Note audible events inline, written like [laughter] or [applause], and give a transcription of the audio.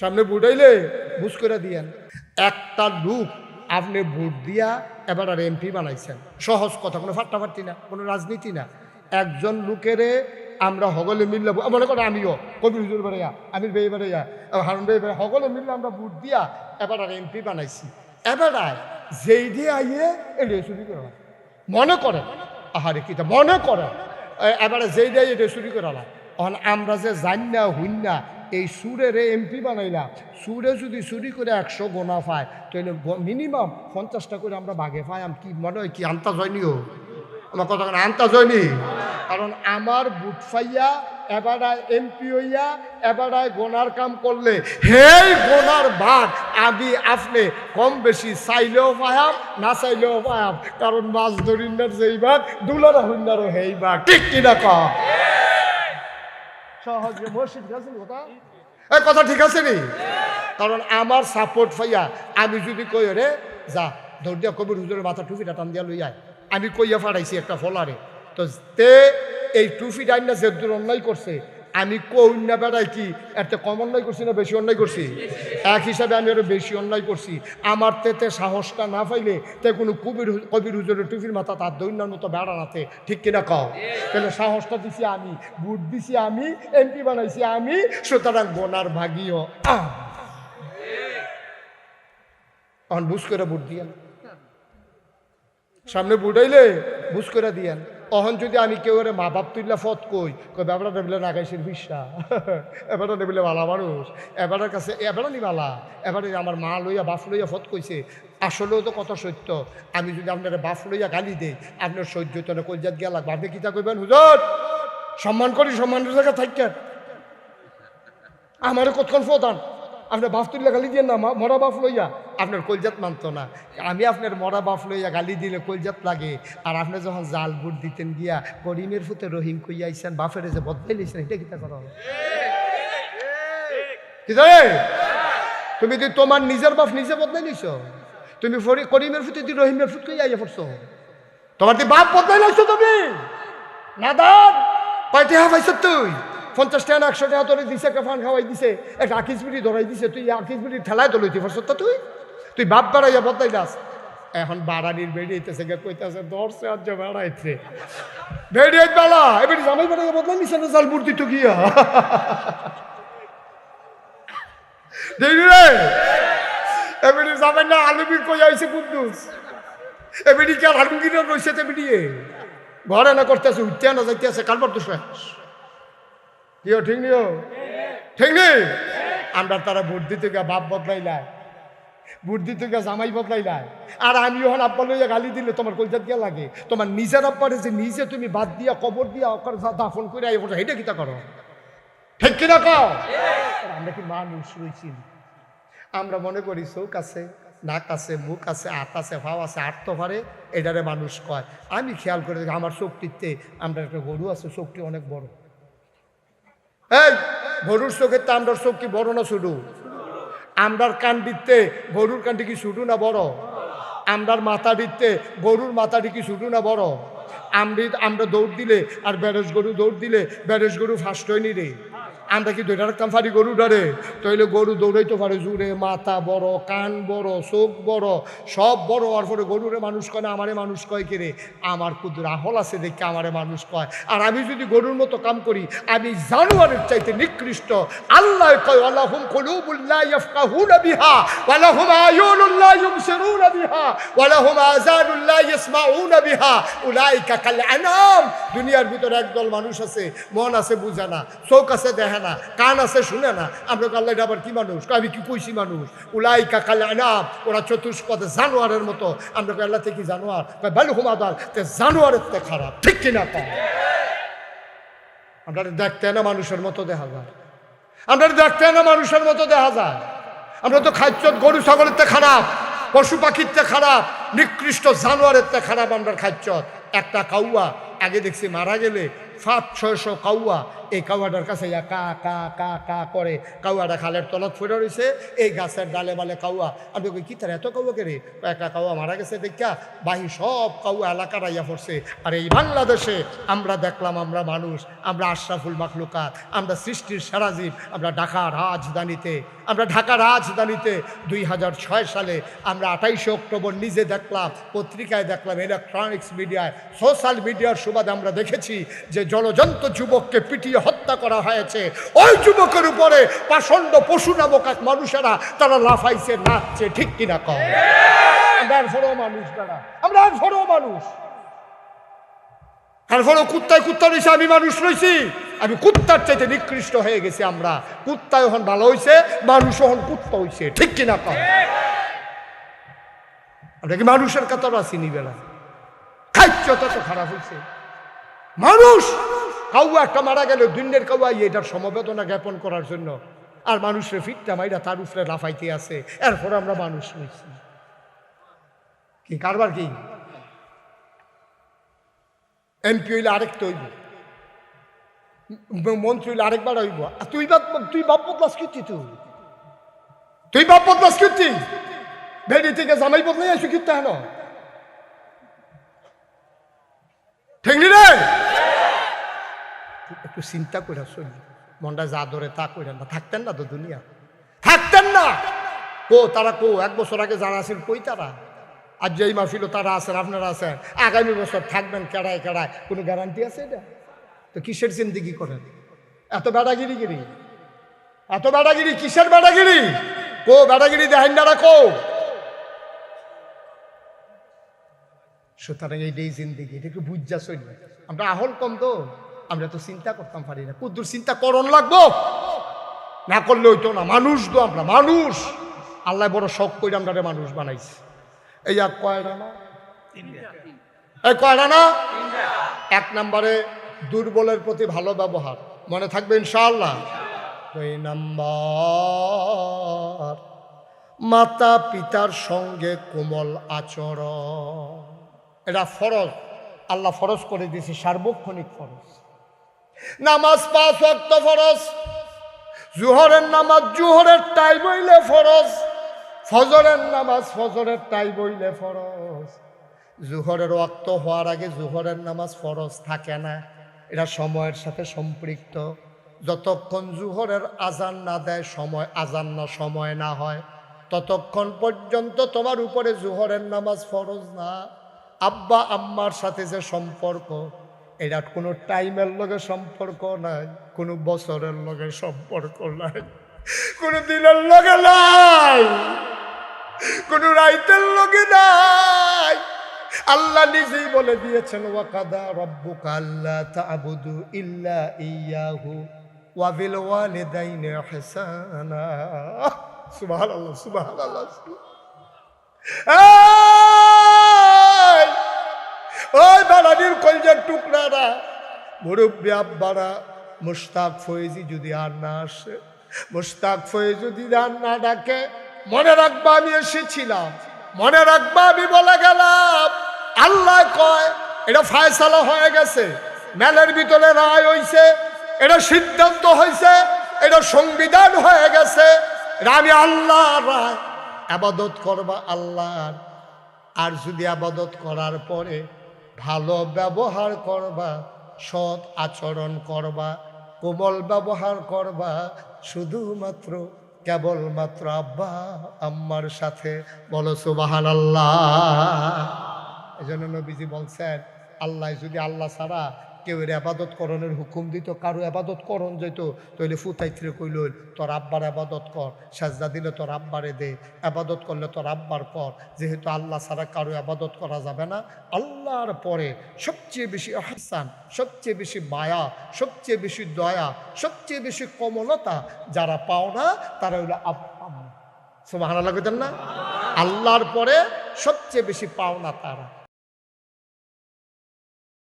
সামনে ভোট আইলে? বুঝ করে দিয়েন। একটা লোক আপনি ভোট দিয়া এবার আর এমপি বানাইছেন। সহজ কথা কোনো ফাট্টাফাট্টি না কোনো রাজনীতি না। একজন লোকেরে আমরা হগলে মিললে মনে করো আমিও কবির হুজুর বেড়াইয়া আমির বেয়ে বেড়াইয়া হারুন বেয়ে বেড়া হগলে মিললে আমরা ভোট দিয়া এবার আর এমপি বানাইছি। এবার যেই দিয়ে আইয়ে এলে চুরি করে মনে করেন? আহারে কিতা মনে করে এবারে যেই দিয়ে এটা চুরি করে অন আমরা যে জান না হইন না এই সুরের এমপি বানাইলাম সুরে যদি চুরি করে একশো গোনা পায় তাহলে মিনিমাম পঞ্চাশটা করে আমরা বাঘে পাই, আম কি মনে হয় কি আন্তা হয়নিও আমার কথা আন্তাজ হয়নি কারণ আমার বুট ফাইয়া এবারায় এমপি হইয়া এবারায় গোনার কাম করলে, হেই গোনার ভাগ আমি আপনি কম বেশি চাইলেও পায়াম না চাইলেও পায়াম কারণ মাছ ধরিনার যেই ভাগ দুলারা হইনারও হেই ভাগ ঠিক কিনা কম সহজে মসজিদ গেছেন কথা? এই কথা ঠিক আছে নি? কারণ আমার সাপোর্ট ফাইয়া আমি যদি কই, রে, যা, ধর দিয়া কবির হুজুরের মাথা টুপিটা টান দিয়া লইয়া আমি কইয়া ফাড়াইছি একটা ফলারে। তো তে এই টুপি ডাইন যে অন্যায় করছে আমি কন্যা বেড়াই কি? একটা কম অন্যায় করছি না বেশি অন্যায় করছি? এক হিসাবে আমি আরও বেশি অন্যায় করছি। আমার তেতে সাহসটা না পাইলে তে কোনো কবির কবির হুজুরের টুপির মাথা তার দৈন্যার মতো বেড়া নাতে ঠিক কিনা কও? তাহলে সাহসটা দিছি আমি, বুট দিছি আমি, এমপি বানাইছি আমি, সুতরাং বোনার ভাগিও। এখন বুঝ করে বুট দিয়েন। সামনে বুড়াইলে বুঝ করে দিয়েন। অহন যদি আমি কেউ এর মা বাপ তুললা ফত কই কই এবারটা নেবলে নাগাইছেন ভিসা। [laughs] এবারটা নেবলে বালা মানুষ। এবারের কাছে এবারও নি বালা। এবারে আমার মা লইয়া, বাপ লইয়া ফত কইছে, আসলেও তো কথা সত্য। আমি যদি আপনার বাপ লইয়া গালি দেই, আপনার সহ্য তো না কলজাত গিয়া লাগবে। আপনি কিতা কইবেন হুজুর? সম্মান করি, সম্মানের জায়গা থাকেন আমারে কতক্ষণ ফোতান আপনার বাপ তুললে গালি দিয়ে না মরা বাপ লইয়া। আপনার কলজাত মানতো না। আমি আপনার মরা বাপ লইয়া গালি দিলে কলজাত লাগে। আর আপনি যখন জাল বুট দিতেন গিয়া করিমের ফুতে রহিম কইয়া আইসেন বাপের যে বদলাই লইছেন এটা কিতা করো কি তুমি কি তোমার নিজের বাপ নিজে বদলাই লইছ তুমি করিমের ফুতে দি রহিমের ফুট কইয়া আইয়া পড়ছো, তোমার দি বাপ বদলাই লইছ তুমি? নাদান! কয়টি হা পাইছ তুই? পঞ্চাশ টাকা একশো টাকা তোরে দিছে, একটা ফান খাওয়াই দিছে, একটা আকিস বিড়ি ধরাই দিছে, তুই আকিস বিড়ি ঠেলায় তো লইতে পারছ তো তুই? তুই বাপ বাড়াইয়া বদলাই দাস এখন বাড়ানির বেরিয়েছে গে কইতাছে দর্শে আজ বেড়াইছে। বেরিয়ে বেলা, এবারে জামাই বাড়াইয়া বদলাই নিছে না জাল মূর্তি তো গিয়া? রে। এবারে জামাই না আলুবির কই আইছে কুদ্দুস এবারে কি আর আলুগিরা রইছে তে বেরিয়ে ঘরে না করতেছে, উঠতে না যাইতেছে, কালবার তো শেষ। কিও ঠিক নিও? ঠিক নেই আমরা তারা ভোট দিতে গিয়ে বাপ বদলাইলাই। ভোট দিতে গিয়ে জামাই বদলাইলাই। আর আমি যখন আব্বা লইয়া গালি দিলে তোমার কলজাত গিয়া লাগে। তোমার নিজের আব্বারে যে নিজে তুমি বাদ দিয়া, কবর দিয়া ওখানে দাফন করে আই ওটা হেঁটে কিতা করো? ঠিক কিনা কও? আমরা কি মানুষ রয়েছি আমরা মনে করি চোখ আছে, নাক আছে, মুখ আছে, হাত আছে ভাও আছে তো পারে, এটারে মানুষ কয়। আমি খেয়াল করে আমার শক্তিতে আমরা একটা গরু আছে, শক্তি অনেক বড়। এই গরুর চোখের তো আমরার চোখ কি বড় না ছোটো? আমরার কান দিতে গরুর কানটি কি শুধু না বড়? আমরার মাথা দিতে গরুর মাথাটি কি শুধু না বড়? আমরি আমরা দৌড় দিলে আর ব্যারেজ গরু দৌড় দিলে ব্যারেজ গরু ফার্স্ট হয়নি রে। আমরা কি ধরে রাখতাম পারি গরু ধরে? তাইলে গরু দৌড়াইতে পারে জুড়ে, মাথা বড়, কান বড়, চোখ বড়, সব বড় হওয়ার পরে গরুরে মানুষ কয়, না, আমারে মানুষ কয় কে রে? আমার খুদ রাহল আছে দেখে আমারে মানুষ কয়। আর আমি যদি গরুর মতো কাম করি, আমি জানুয়ারের চাইতে নিকৃষ্ট। আল্লাহ কয় আল্লাহুম কুলুবুল্লাহ ইয়াফকাহুনা বিহা, ওয়ালাহুম আয়ুনুল্লাহ ইউবসিরুনা বিহা, ওয়ালাহুম আযানুল্লাহ ইয়াসমাউনা বিহা। উলাইকা কাল আনাম। দুনিয়ার ভিতরে একদল মানুষ আছে, মন আছে বুঝে না, চোখ আছে দেখে না, কান আছে শুনে না। আমরা আল্লাহ, এটা আবার কি মানুষ? আমি কি কইছি মানুষ? উলাইকা কাল আনাম, ওরা চতুষ্পদে জানোয়ারের মতো। আমরা আল্লাহ থেকে জানোয়ার? বালু হুমাদার তে জানোয়ারের তে খারাপ, ঠিক কিনা কম আমরা দেখতে না মানুষের মতো দেখা যায়। আমরা দেখতে না মানুষের মতো দেখা যায়। আমরা তো খাদ্য গরু, ছাগলের তে খারাপ, পশু পাখির তে খারাপ, নিকৃষ্ট জানোয়ারের তে খারাপ আমরা খাদ্য একটা কাউয়া, আগে দেখছি মারা গেলে, সাত, ছয়শো কাউয়া এই কাউয়াটার কাছে ইয়া কা কা কা কা করে, কাউয়াটা খালের তলত ফুটে রয়েছে এই গাছের ডালে বালে কাউয়া। আমি কই, কি তার এত কাউয়া কে রে? একটা কাউয়া মারা গেছে দেখা, বাহি সব কাউয়া এলাকার আইয়া পড়ছে। আর এই বাংলাদেশে আমরা দেখলাম আমরা মানুষ, আমরা আশরাফুল মাখলুকাত, আমরা সৃষ্টির সারাজীব আমরা ঢাকা রাজধানীতে, আমরা ঢাকা রাজধানীতে দুই হাজার ছয় সালে আমরা আঠাইশে অক্টোবর নিজে দেখলাম, পত্রিকায় দেখলাম ইলেকট্রনিক্স মিডিয়ায় সোশ্যাল মিডিয়ার সুবাদে আমরা দেখেছি যে জলজন্ত যুবককে পিটিয়ে হত্যা করা হয়েছে। ওই যুবকের উপরে পাষণ্ড পশু নামক এক মানুষেরা তারা লাফাইছে, নাচছে, ঠিক কিনা কম আমরা আর বড় মানুষ তারা আমরা আর মানুষ। তারপরেও কুত্তায় কুত্তা রয়েছে, আমি মানুষ রয়েছি। আমি কুত্তার চাইতে নিকৃষ্ট হয়ে গেছি আমরা। কুত্তায় হন ভালো হয়েছে মানুষ হন কুত্তা হয়েছে ঠিক কিনা কম আমরা কি মানুষের কাতার আছি নিবেলা খাইচ্ছ, তত খারাপ হয়েছে মানুষ! কাউয়া একটা মারা গেল, দুনিয়ার কাউয়া এটার সমবেদনা জ্ঞাপন করার জন্য। আর মানুষের ফিটটা মাইরা তার উপরে লাফাইতে আছে। এরপর আমরা মানুষ হয়েছি। কি, কারবার কি? এমপি হইলে আরেকটা হইব। ম- মন্ত্রী হইলে আরেকবার হইব। তুই বাপ তুই বাপ বদলাস কীর্তি তুই। তুই বাপ বদলাস কীর্তি? ভেড়ি থেকে জামাই বদলাই আসো কীর্তি হেন ঠিক রে! একটু চিন্তা করে চলি মনটা যা ধরে তা করে না। থাকতেন না তো দুনিয়া। থাকতেন না! কো, তারা কো, এক বছর আগে যারা আছেন, কই তারা? আর যেই মাহফিল তারা আছেন, আপনারা আছেন। আগামী বছর থাকবেন কেড়ায় কেড়ায়। কোনো গ্যারান্টি আছে এটা? তো কিসের জিন্দিগি করেন? এত বেড়াগিরি গিরি এত বেড়াগিরি কিসের বেড়াগিরি কো বেড়াগিরি দেখেন না কো। সুতরাং এইটাই জিন্দিগি। এটা একটু বুঝা চলি আমরা আহল কম তো। আমরা তো চিন্তা করতাম, পারি না। কুদ্দুর, চিন্তা করণ লাগবো? না করলে হইতো না। মানুষ তো আমরা, মানুষ। আল্লাহ বড় শখ করে আমরা মানুষ বানাইছি। এই আর কয়টা না? এই কয়টা না? এক নম্বরে দুর্বলের প্রতি ভালো ব্যবহার। মনে থাকবে ইনশাআল্লাহ? দুই নম্বর, মাতা পিতার সঙ্গে কোমল আচরণ। এটা ফরজ। আল্লাহ ফরজ করে দিয়েছে, সার্বক্ষণিক ফরজ। নামাজ পাঁচ ওয়াক্ত ফরজ। জুহরের নামাজ জুহরের টাই বইলে ফরজ। ফজরের নামাজ ফজরের টাই বইলে ফরজ। জুহরের ওয়াক্ত হওয়ার আগে জুহরের নামাজ ফরজ থাকে না। এটা সময়ের সাথে সম্পৃক্ত। যতক্ষণ জুহরের আজান না দেয়, সময় আজান না, সময় না হয়, ততক্ষণ পর্যন্ত তোমার উপরে জুহরের নামাজ ফরজ না। আব্বা, আম্মার সাথে যে সম্পর্ক এটা কোনো টাইমের লগে সম্পর্ক নাই, কোনো বছরের লগে সম্পর্ক নাই, কোনো দিনের লগে নাই, কোনো রাইতের লগে নাই। আল্লাহ নিজেই বলে দিয়েছেন, ওয়াকাদা রব্বুকা আল্লা তা'বুদু ইল্লা ইয়াহু ওয়া বিল ওয়ালিদাইনি ইহসানা। সুবহানাল্লাহ সুবহানাল্লাহ। এই! ওই বাড়ানির কলজার টুকরারা। মুরব্বী আব্বারা মুস্তাক ফয়েজি যদি আর না আসে মুস্তাক ফয়ে যদি আর না ডাকে, মনে রাখবা আমি এসেছিলাম, মনে রাখবা আমি বলে গেলাম। আল্লাহ কয়, এটা ফায়সালা হয়ে গেছে, মেলের ভিতরে রায় হইছে, এটা সিদ্ধান্ত হয়েছে এটা সংবিধান হয়ে গেছে। আমি আল্লাহ রায়। আবাদত করবা আল্লাহর। আর যদি আবাদত করার পরে ভালো ব্যবহার করবা, সৎ আচরণ করবা, কোমল ব্যবহার করবা, শুধুমাত্র কেবলমাত্র আব্বা, আম্মার সাথে। বলো সুবাহান আল্লাহ এই জন্য নবীজি বলছেন, আল্লাহ যদি আল্লাহ ছাড়া কেউ এর আবাদত করণের হুকুম দিত, কারও আবাদত করণ যেত তৈলে ফুতাইত্রে কইল, তোর আব্বার আবাদত কর, সাজদা দিলে তোর আব্বারে দে, আবাদত করলে তোর আব্বার কর, যেহেতু আল্লাহ ছাড়া কারও আবাদত করা যাবে না। আল্লাহর পরে সবচেয়ে বেশি আহসান, সবচেয়ে বেশি মায়া, সবচেয়ে বেশি দয়া, সবচেয়ে বেশি কমলতা যারা পাও না, তারা হইল আব্বা সুবাহ না? আল্লাহর পরে সবচেয়ে বেশি পাওনা তারা।